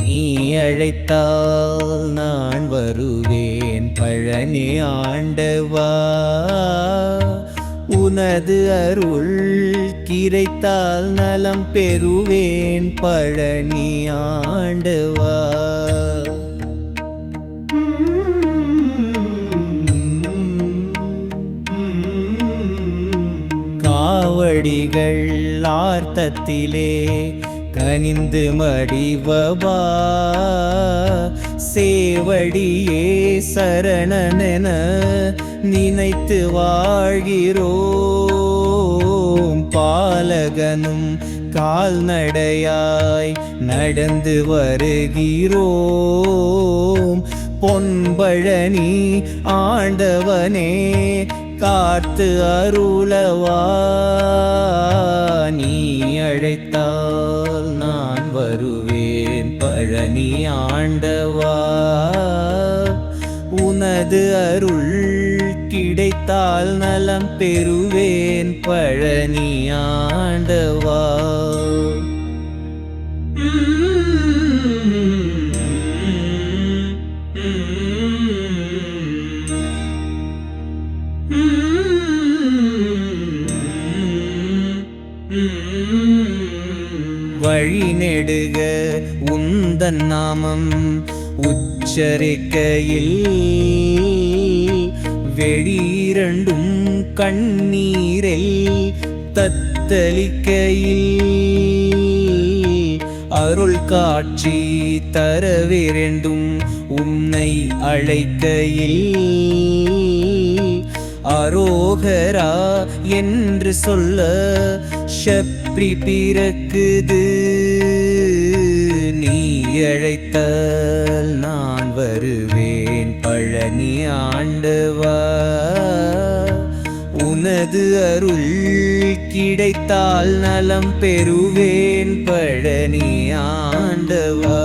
நீ அழைத்தால் நான் வருவேன். பழனி ஆண்டவா உனது அருள் கிடைத்தால் நலம் பெறுவேன். பழனி ஆண்டவா. காவடிகள் ஆர்த்தத்திலே கனிந்து மடிவபா சேவடியே சரணனென நினைத்து வாழ்கிறோம். பாலகனும் கால்நடையாய் நடந்து வருகிறோம். பொன்பழனி ஆண்டவனே காத்து அருளவா? உனது அருள் கிடைத்தால் நலம் பெறுவேன் பழனி ஆண்டவா. வழி நெடுக உந்தன் நாமம் உச்சரிக்கையில் வெளியிரண்டும் கண்ணீரில் தத்தளிக்கையில் அருள் காட்சி தரவிரண்டும் உன்னை அழைக்கையில். அரோகரா என்று சொல்ல ஷப்ரி பிறக்குது. நீ அழைத்தால் நான் வருவேன். நீ ஆண்டவா உனது அருள் கிடைத்தால் நலம் பெறுவேன் பழனி ஆண்டவா.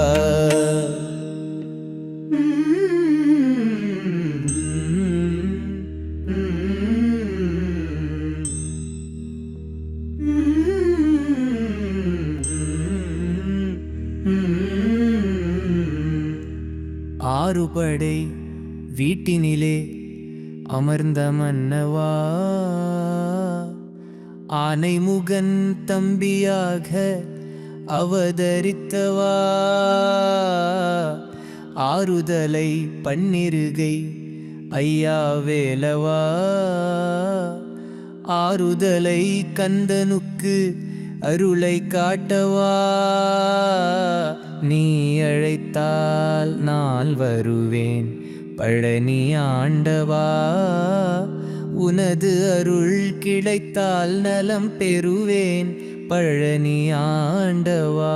ஆறுபடை வீட்டினிலே அமர்ந்த மன்னவா? ஆனைமுகன் தம்பியாக அவதரித்தவா? ஆறுதலை பன்னிருகை ஐயா வேலவா? ஆறுதலை கந்தனுக்கு அருளை காட்டவா? நீ அழைத்தால் நான் வருவேன். பழனி ஆண்டவா உனது அருள் கிடைத்தால் நலம் பெறுவேன் பழனி ஆண்டவா